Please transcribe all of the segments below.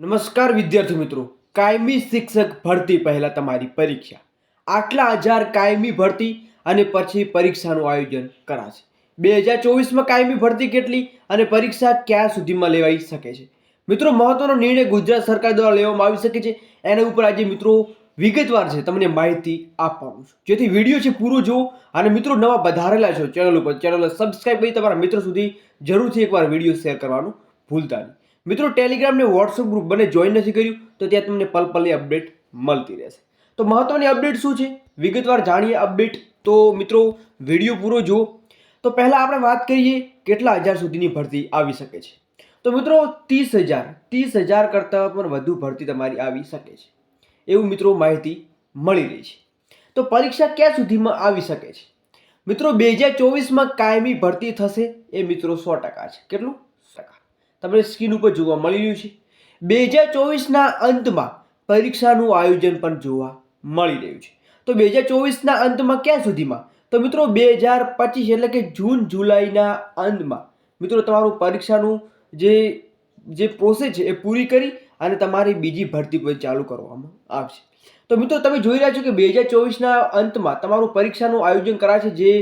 નમસ્કાર વિદ્યાર્થી મિત્રો. કાયમી શિક્ષક ભરતી પહેલાં તમારી પરીક્ષા. આટલા હજાર કાયમી ભરતી અને પછી પરીક્ષાનું આયોજન કરાશે. બે હજાર ચોવીસમાં કાયમી ભરતી કેટલી અને પરીક્ષા ક્યાં સુધીમાં લેવાઈ શકે છે? મિત્રો, મહત્વનો નિર્ણય ગુજરાત સરકાર દ્વારા લેવામાં આવી શકે છે. એના ઉપર આજે મિત્રો વિગતવાર છે, તમને માહિતી આપવાનું છું. જેથી વીડિયો છે પૂરો જુઓ અને મિત્રો નવા વધારેલા છો ચેનલ ઉપર ચેનલ સબસ્ક્રાઈબ કરી તમારા મિત્રો સુધી જરૂરથી એકવાર વીડિયો શેર કરવાનું ભૂલતા નહીં. મિત્રો ટેલિગ્રામ ને વોટ્સઅપ ગ્રુપ બંને જોઈન નથી કર્યું, તો ત્યાં તમને પલ પલની અપડેટ મળતી રહેશે. તો મહત્વની અપડેટ શું છે? વિગતવાર જાણીએ અપડેટ તો મિત્રો, વીડિયો પૂરો જુઓ. તો પહેલાં આપણે વાત કરીએ કેટલા હજાર સુધીની ભરતી આવી શકે છે. તો મિત્રો, ત્રીસ હજાર ત્રીસ હજાર કરતાં પણ વધુ ભરતી તમારી આવી શકે છે. એવું મિત્રો માહિતી મળી રહી છે. તો પરીક્ષા ક્યાં સુધીમાં આવી શકે છે? મિત્રો, બે હજાર ચોવીસમાં કાયમી ભરતી થશે એ મિત્રો સો ટકા છે. કેટલું? ટકા. તમને સ્ક્રીન ઉપર જોવા મળી રહ્યું છે. બે હજાર ચોવીસના અંતમાં પરીક્ષાનું આયોજન પણ જોવા મળી રહ્યું છે. તો બે હજાર ચોવીસના અંતમાં ક્યાં સુધીમાં? તો મિત્રો બે હજાર પચીસ એટલે કે જૂન, જુલાઈના અંતમાં મિત્રો તમારું પરીક્ષાનું જે જે પ્રોસેસ છે એ પૂરી કરી અને તમારી બીજી ભરતી પણ ચાલુ કરવામાં આવશે. તો મિત્રો તમે જોઈ રહ્યા છો કે બે હજાર ચોવીસના અંતમાં તમારું પરીક્ષાનું આયોજન કરાશે જે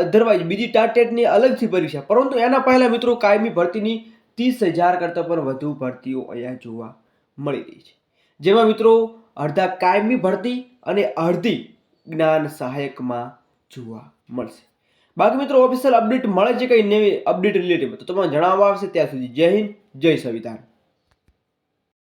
અધરવાઇઝ બીજી ટાટેટની અલગથી પરીક્ષા. પરંતુ એના પહેલાં મિત્રો કાયમી ભરતીની ત્રીસ હજાર કરતાં પણ વધુ ભરતીઓ અહીંયા જોવા મળી રહી છે. જેમાં મિત્રો અડધા કાયમી ભરતી અને અડધી જ્ઞાન સહાયકમાં જોવા મળશે. બાકી મિત્રો ઓફિશિયલ અપડેટ મળે છે કંઈ નવી અપડેટ રિલેટેડ તો તમને જણાવવા આવશે ત્યાં સુધી. જય હિન્દ, જય સંવિધાન.